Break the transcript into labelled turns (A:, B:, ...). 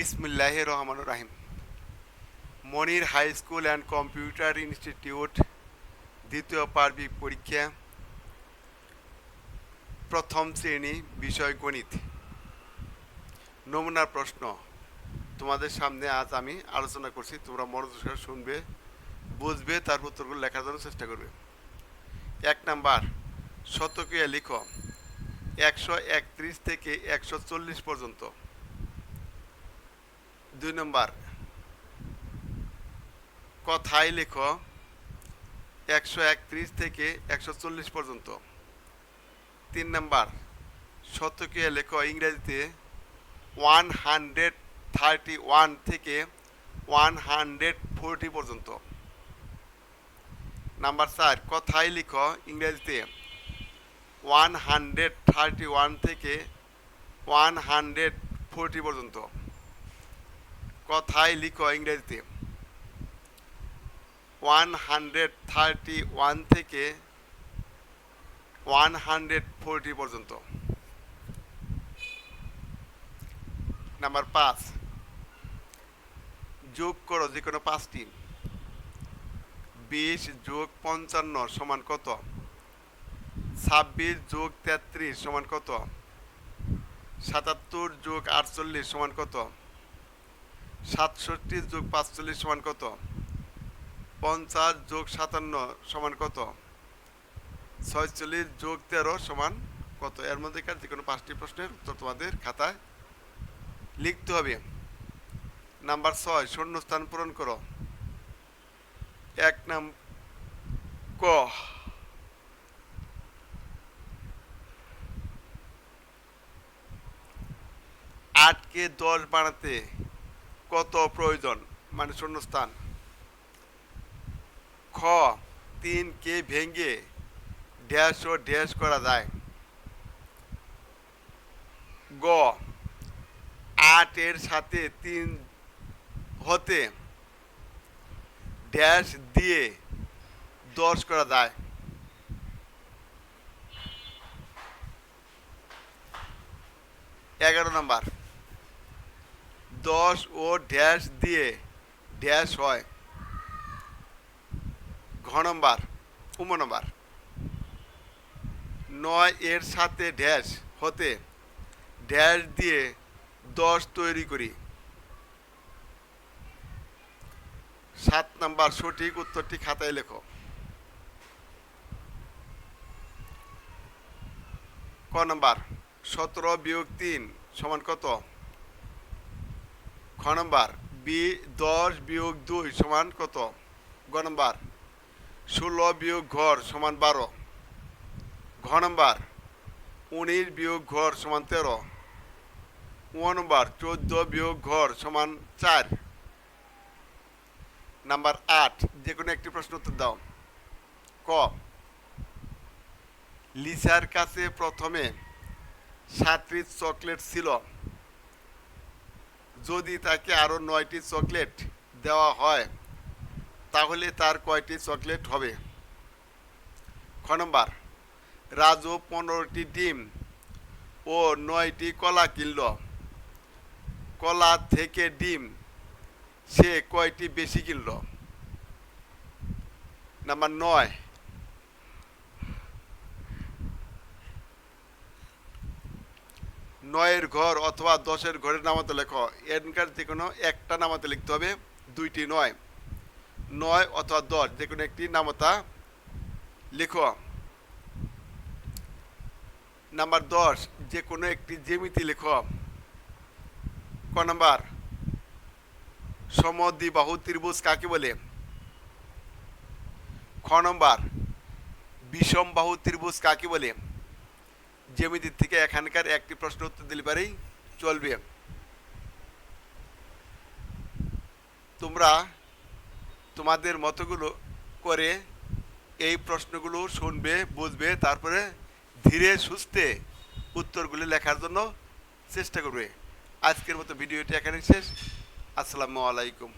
A: বিসমিল্লাহ রহমান রাহিম। Monir high school and computer institute দ্বিতীয় পার্বিক পরীক্ষা, প্রথম শ্রেণি বিষয় গণিত। নমুনার প্রশ্ন। তোমাদের সামনে আজ আমি আলোচনা করছি, তোমরা মনোযোগ শুনবে, বুঝবে, তার উত্তরগুলো লেখার জন্য চেষ্টা করবে। এক নাম্বার শতকীয় লিখো, একশো একত্রিশ থেকে একশো চল্লিশ পর্যন্ত। দুই নম্বর। কথায় লেখো, একশো একত্রিশ থেকে একশো চল্লিশ পর্যন্ত। তিন নম্বর শতকীয় লেখো ইংরেজিতে ওয়ান হান্ড্রেড থার্টি ওয়ান থেকে ওয়ান হান্ড্রেড ফোরটি পর্যন্ত। নাম্বার চার কথায় লিখো ইংরেজিতে ওয়ান হান্ড্রেড থার্টি ওয়ান থেকে ওয়ান হান্ড্রেড ফোরটি পর্যন্ত। কথায় লিখো ইংরেজিতে। ওয়ান হান্ড্রেড থার্টি ওয়ান থেকে ওয়ান হান্ড্রেড ফোরটি পর্যন্ত। নাম্বার পাঁচ। যোগ করো যে কোনো পাঁচটি। বিশ যোগ পঞ্চান্ন সমান কত? ছাব্বিশ যোগ তেত্রিশ সমান কত? সাতাত্তর যোগ আটচল্লিশ সমান কত? সাতষট্টি যোগ পাঁচচল্লিশ সমান কত? পঞ্চাশ যোগ সাতান্ন সমান কত? ছয়চল্লিশ যোগ তেরো সমান কত? এর মধ্যেকার যে কোনো পাঁচটি প্রশ্নের উত্তর তোমাদের খাতায় লিখতে হবে। নাম্বার ছয়, শূন্যস্থান পূরণ করো। এক নাম, ক। আটকে দশ বানাতে কত প্রয়োজন? মানে শূন্যস্থান। খ তিনকে ভেঙে ড্যাশ ও ড্যাশ করা যায়। গ আটের সাথে তিন হতে ড্যাশ দিয়ে দশ করা যায়। এগারো নম্বর। দশ ও ড্যাশ দিয়ে, ড্যাশ হয়। ঘ নম্বর, উম নম্বর। নয় এর সাথে ড্যাশ হতে, ড্যাশ দিয়ে দশ তৈরি করি। সাত নাম্বার সঠিক উত্তরটি খাতায় লেখো। ক নাম্বার, সতেরো বিয়োগ তিন সমান কত? খ নম্বর, বি দশ বিয়োগ দুই সমান কত? গ নম্বর, ষোলো বিয়োগ ঘর সমান বারো। ঘ নম্বর, উনিশ বিয়োগ ঘর সমান তেরো। ও নম্বর, চোদ্দ বিয়োগ ঘর সমান চার। নাম্বার আট যে কোনো একটি প্রশ্ন উত্তর দাও। ক, লিসার কাছে প্রথমে সাতটি চকলেট ছিল। যদি তাকে আরও নয়টি চকলেট দেওয়া হয়, তাহলে তার কয়টি চকলেট হবে? খ নম্বর, রাজু পনেরোটি ডিম ও নয়টি কলা কিনল। কলা থেকে ডিম সে কয়টি বেশি কিনল? নাম্বার নয় নয়ের ঘর অথবা দশের ঘরের নামাতে লেখো। এনকার যে কোনো একটা নামাতে লিখতে হবে, দুইটি নয়। নয় অথবা দশ, যে কোনো একটি নামতা লেখো। নাম্বার দশ, যে কোনো একটি জ্যামিতি লেখো। ক নাম্বার? সমদ্বিবাহু ত্রিভুজ কাকে বলে? খ নম্বর? বিষম বাহু ত্রিভুজ কাকে বলে? জ্যামিতির থেকে এখানকার একটি প্রশ্ন উত্তর দিলে পারেই চলবে। তোমরা তোমাদের মতগুলো করে এই প্রশ্নগুলো শুনবে, বুঝবে, তারপরে ধীরে সুস্থে উত্তরগুলি লেখার জন্য চেষ্টা করবে। আজকের মতো ভিডিওটি এখানে শেষ। আসসালামু আলাইকুম।